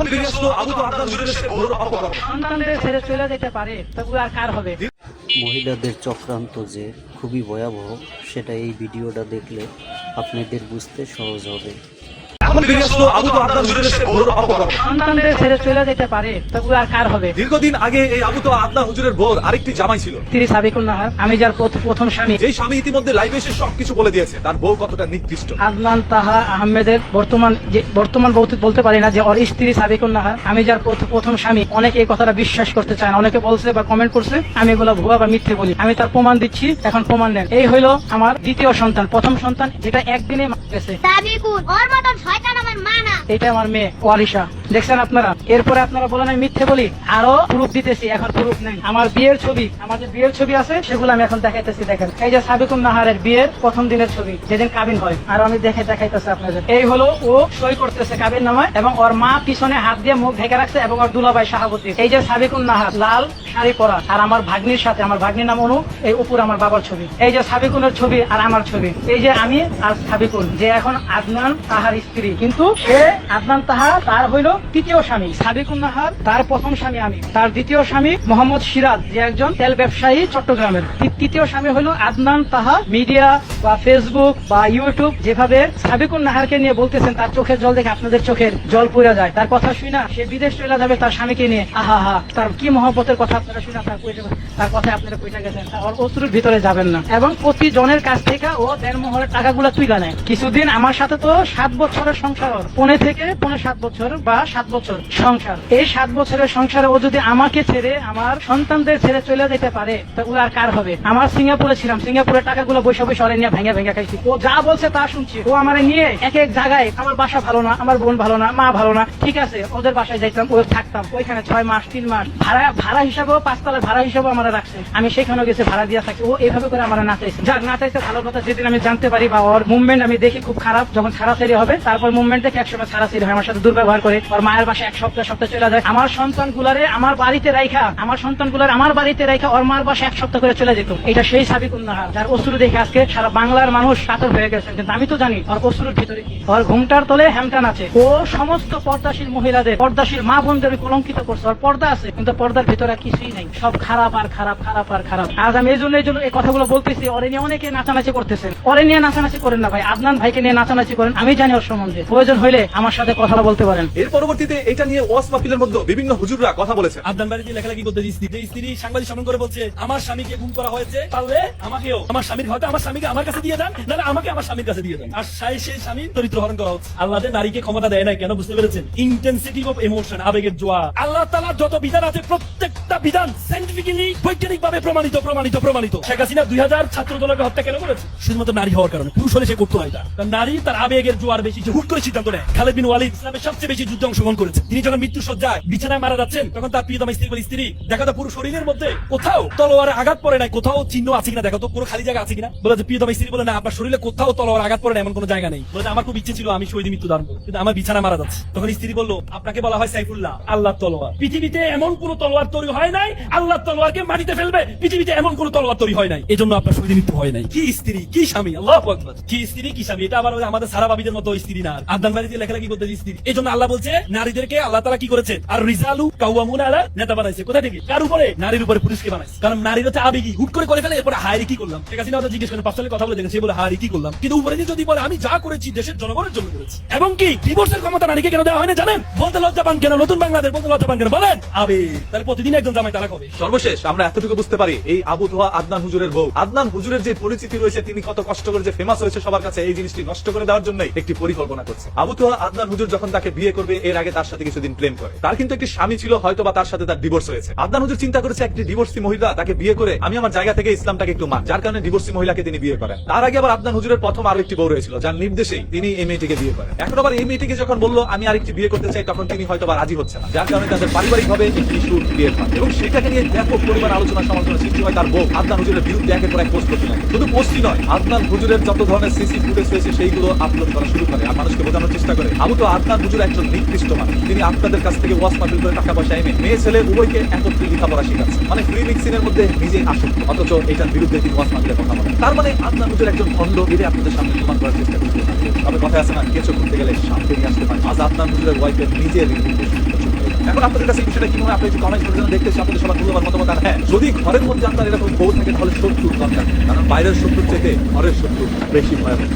এখন বেরিয়ে আসলো আবু তো আদনান হুজুরের সে বড় অপকর্ম। সন্তানদের ছেড়ে চলে যেতে পারে তবু আর কার হবে? মহিলাদের চক্রান্ত যে খুবই ভয়াবহ সেটা এই ভিডিওটা দেখলে আপনাদের বুঝতে সহজ হবে। এখন বেরিয়ে আসলো আবু তো আদনান হুজুরের সে অপকর্ম। সন্তানদের ছেড়ে চলে যেতে পারে তবু আর কার হবে? দীর্ঘদিন আগে এই আবু তো আদনান হুজুরের বোর আরেকটি জামাই ছিল। স্ত্রী সাবিকুল নাহার আমি যার প্রথম স্বামী। যেই স্বামী ইতিমধ্যে লাইভে এসে সবকিছু বলে দিয়েছে তার বউ কতটা নিকৃষ্ট। আদনান তাহা আহমেদের বর্তমান যে বর্তমান বলতে বলতে পারি না যে ওর স্ত্রী সাবিকুল নাহার আমি যার প্রথম স্বামী। অনেকে এই কথাটা বিশ্বাস করতে চায় না। অনেকে বলছে বা কমেন্ট করছে আমি এগুলো ভুয়া বা মিথ্যে বলি। আমি তার প্রমাণ দিচ্ছি এখন প্রমাণ নেন। এই হলো আমার দ্বিতীয় সন্তান। প্রথম সন্তান যেটা একদিনে মারা গেছে। সাবিকুন ওর মতন এটা আমার মেয়ে, ওয়ারিশা। দেখছেন আপনারা? এরপরে আপনারা বলেন, আমি মিথ্যে বলি। আরও প্রুফ দিতেছি, এখন প্রুফ নেই। আমার বিয়ের ছবি, আমার যে বিয়ের ছবি আছে, সেগুলো আমি এখন দেখাইতেছি, দেখেন। এই যে নাহারের বিয়ের প্রথম দিনের ছবি, যেদিন কাবিন হয়, আর আমি দেখে দেখাইতেছি আপনাদের। এই হলো ও সই করতেছে কাবিন নামায়, এবং ওর মা পিছনে হাত দিয়ে মুখ ঢেকে রাখছে, এবং ওর দুলাভাই এই যে সাবিকুন নাহার, লাল শাড়ি পরা, আর আমার ভাগ্নির সাথে, আমার ভাগ্নির নাম অনু, এই উপর আমার বাবার ছবি। এই যে সাবিকুনের ছবি, আর আমার ছবি। এই যে আমি আর সাবিকুন, যে এখন আদনান তাহার স্ত্রী। কিন্তু সে আদনান তাহার, তার হইল তৃতীয় স্বামী সাবিকুন নাহার, তার প্রথম স্বামী আমি। তার দ্বিতীয় স্বামী মোহাম্মদ সিরাজ, যে একজন তেল ব্যবসায়ী চট্টগ্রামের। তৃতীয় স্বামী হলো আদনান তাহা মিডিয়া বা ফেসবুক বা ইউটিউব যেভাবে সাবিকুন নাহারকে নিয়ে বলতেছেন, তার চোখের জল দেখে আপনাদের চোখের জল পুড়ে যায়। তার কথা শুই না, সে বিদেশ চলে যাবে তার স্বামীকে নিয়ে। আহা হা তার কি মহব্বতের কথা আপনারা শুনে তার তার কথা আপনারা কইটা গেছেন? ওর অস্ত্রের ভিতরে যাবেন না। এবং প্রতি জনের কাছ থেকে ও দেড় মহরের টাকাগুলো তুই নেয়। কিছুদিন আমার সাথে তো সাত বছরের সংসার। পৌনে থেকে পৌনে সাত বছর বা সাত বছর সংসার। এই সাত বছরের সংসারে ও যদি আমাকে ছেড়ে আমার সন্তানদের ছেড়ে চলে যেতে পারে, তা ও আর কার হবে? আমার সিঙ্গাপুরে ছিলাম, সিঙ্গাপুরের টাকাগুলো ওরে নিয়ে ভেঙে ভেঙে খাইছি। ও যা বলছে তা শুনছি। ও আমার নিয়ে এক এক জায়গায় আমার বাসা ভালো না, আমার বোন ভালো না, মা ভালো না। ঠিক আছে, ওদের বাসায় যাইতাম ও থাকতাম। ওইখানে ছয় মাস, তিন মাস। ভাড়া ভাড়া হিসাবেও পাঁচতলার ভাড়া হিসাবেও আমার রাখছে। আমি সেখানেও গেছে, ভাড়া দিয়ে থাকি। ও এইভাবে করে আমার নাচাইছে। যাক নাচাইছে ভালো কথা, যেদিন আমি জানতে পারি বা ওর মুভমেন্ট আমি দেখি খুব খারাপ, যখন ছাড়াছাড়ি হবে, তারপর মুভমেন্ট দেখে একসময় ছাড়াছাড়ি হয় আমার সাথে দুর্ব্যবহার করে, ওর মায়ের বাসায় এক সপ্তাহ সপ্তাহ চলে যায়। আমার সন্তান গুলারে আমার বাড়িতে রাইখা, আমার সন্তানগুলার আমার বাড়িতে রাইখা ওর মার বাসায় এক সপ্তাহ করে চলে যেত। এটা সেই সাবিকুন নাহার যার অসুর দেখে আজকে সারা বাংলার মানুষ কাতর হয়ে গেছে। কিন্তু আমি তো জানি ওর অসুরের ভিতরে ওর ঘুমটার তলে হ্যামটান আছে। ও সমস্ত পর্দাশীল মহিলাদের, পর্দাশীল মা বোনদের কলঙ্কিত করছে। ওর পর্দা আছে, কিন্তু পর্দার ভিতরে কিছুই নাই। সব খারাপ আর খারাপ খারাপ আর খারাপ। আজ আমি এই জন্য এই জন্য এই কথাগুলো বলতেছি, ওরে নিয়ে অনেকে নাচানাচি করতেছেন। ওরে নিয়ে নাচানাচি করেন না ভাই, আদনান ভাইকে নিয়ে নাচানাচি করেন। আমি জানি ওর সম্বন্ধে। প্রয়োজন হইলে আমার সাথে কথা বলতে পারেন। এর পরবর্তীতে এটা নিয়ে ওয়াস মাহফিলের মধ্যে বিভিন্ন হুজুররা কথা বলেছেন। আবদান বাড়িতে লেখালেখি করতে স্ত্রী যে স্ত্রী সাংবাদিক সম্মান করে বলছে আমার স্বামীকে গুম করা হয়েছে পারলে আমাকেও আমার স্বামীর হয়তো আমার স্বামীকে আমার কাছে দিয়ে দেন নাহলে আমাকে আমার স্বামীর কাছে দিয়ে দেন আর সাই সেই স্বামী চরিত্র হরণ করা হচ্ছে। আল্লাহ যে নারীকে ক্ষমতা দেয় না কেন বুঝতে পেরেছেন? ইন্টেন্সিটি অফ ইমোশন আবেগের জোয়ার। আল্লাহ তালার যত বিধান আছে প্রত্যেকটা বিধান সাইন্টিফিক্যালি বৈজ্ঞানিক ভাবে প্রমাণিত প্রমাণিত প্রমাণিত। শেখ হাসিনা দুই হাজার ছাত্র দলকে হত্যা কেন করেছে? শুধুমাত্র নারী হওয়ার কারণে। পুরুষ হলে সে করতো না এটা। কারণ নারী তার আবেগের জোয়ার বেশি যে হুট করে সিদ্ধান্ত নেয়। খালেদ বিন ওয়ালিদ ইসলামের সবচেয়ে বেশি যুদ্ধে অংশগ্রহণ করেছে তিনি যখন মৃত্যু সজ্জায় বিছানায় মারা যাচ্ছেন, তখন তার প্রিয়তম স্ত্রী বলে, স্ত্রী, দেখো তো পুরো শরীরের মধ্যে। কোথাও তলোয়ারে আঘাত পড়ে নাই, কোথাও চিহ্ন আছে কিনা? দেখো তো পুরো খালি জায়গা আছে কিনা? বলে যে প্রিয়তম স্ত্রী বলে, না, আপনার শরীরে কোথাও তলোয়ার আঘাত পড়ে না এমন কোনো জায়গা নেই। বলে আমার খুব ইচ্ছে ছিল, আমি শহীদ মৃত্যু দান কিন্তু আমার বিছানা মারা যাচ্ছে। তখন স্ত্রী বলল, আপনাকে বলা হয় সাইফুল্লাহ আল্লাহ তলোয়ার। পৃথিবীতে এমন কোন তলোয়ার তৈরি হয় নাই আল্লাহ তলোয়ারকে মাটিতে ফেলবে। পৃথিবীতে এমন কোন তলোয়ার তৈরি হয় নাই। এজন্য আপনার শহীদ মৃত্যু হয় নাই। কি স্ত্রী, কি স্বামী? আল্লাহ কি স্ত্রী, কি স্বামী? এটা আবার আমাদের সারা বাবিদের মতো স্ত্রী না। আদান বাড়িতে লেখালেখি এই জন্য আল্লাহ বলছে, নারীদেরকে আল্লাহ তারা কি করেছে? আর রিজালু আলা নেতা বানাইছে। কোথা থেকে? কার উপরে? নারীর উপরে পুরুষকে বানাইছে। কারণ নারীর হচ্ছে হুট করে করে ফেলে, এরপরে কি করলাম? ঠিক আছে না জিজ্ঞেস করেন কথা বলে দেখেন, সে বলে কি করলাম? কিন্তু উপরে যদি বলে, আমি যা করেছি, দেশের জনগণের জন্য করেছি। এবং কি ডিভোর্সের ক্ষমতা নারীকে কেন দেওয়া জানেন? বলতে লজ্জা পান কেন? নতুন বাংলাদেশ, বলতে লজ্জা পান কেন? বলেন। আবেগ। তাহলে প্রতিদিন একজন জামাই তারা হবে। সর্বশেষ, আমরা এতটুকু বুঝতে পারি, এই আবু ধোয়া আদনান হুজুরের বউ। আদনান হুজুরের যে পরিচিতি রয়েছে, তিনি কত কষ্ট করে যে ফেমাস হয়েছে সবার কাছে, এই জিনিসটি নষ্ট করে দেওয়ার জন্য একটি পরিকল্পনা করছে। আবু ধোয়া আদনান হুজুর যখন তাকে বিয়ে করবে, এর আগে তার সাথে কিছুদিন প্রেম করে। তার কিন্তু একটি স্বামী ছিল, হয়তো বা তার সাথে তার ডিভোর্স হয়েছে। আদনান হুজুর চিন্তা করেছে, একটি ডিভোর্সি মহিলা তাকে বিয়ে করে, আমি আমার জায়গা থেকে ইসলামটাকে একটু মান। যার কারণে ডিভোর্সি মহিলাকে তিনি বিয়ে করেন। তার আগে আবার আদনান হুজুরের প্রথম আরও একটি বউ রয়েছিল, যার নির্দেশেই তিনি এই মেয়েটিকে বিয়ে করেন। এখন আবার এই মেয়েটিকে যখন বলল, আমি আরেকটি বিয়ে করতে চাই, তখন তিনি হয়তো রাজি হচ্ছে না। যার কারণে তাদের পারিবারিক ভাবে একটি ইস্যু বিয়ে হয়। এবং সেটাকে নিয়ে ব্যাপক পরিমাণ আলোচনা সমালোচনা সৃষ্টি হয় তার বউ আদনান হুজুরের বিরুদ্ধে একের পর এক পোস্ট করতে শুধু পোস্টই নয়, আদনান হুজুরের যত ধরনের সিসি ফুটেজ হয়েছে সেইগুলো আপলোড করা শুরু করে। আর মানুষকে বোঝানোর চেষ্টা করে। আবু তো আদনান হুজুর একজন নিকৃষ্ট মানুষ। তিনি আপনাদের কাছ থেকে ওয়াস মাহফিল করে টাকা পয়সা এনে মেয়ে, ছেলে, উভয়কে একত্রে লেখাপড়া শিখাচ্ছে। মানে ফ্রি মিক্সিংয়ের মধ্যে নিজেই আসক্ত। অথচ এটার বিরুদ্ধে তিনি ওয়াস মাহফিলে কথা বলেন। তার মানে আপনার হুজুর একজন খন্ড এটা আপনাদের সামনে প্রমাণ করার চেষ্টা করতে তবে কথা আছে না, কেঁচো করতে গেলে সামনে নিয়ে আসতে পারে। আজ আদনান হুজুরের ওয়াইফের নিজের এখন আপনাদের কাছে বিষয়টা কি মনে আপনি একটু কমেন্ট করে দেখতেছি আপনাদের সবার মূল্যবান মতামত আর হ্যাঁ যদি ঘরের মধ্যে আপনার এরকম বউ থাকে, তাহলে শত্রুর দরকার। কারণ বাইরের শত্রুর থেকে ঘরের শত্রু বেশি ভয়াবহ।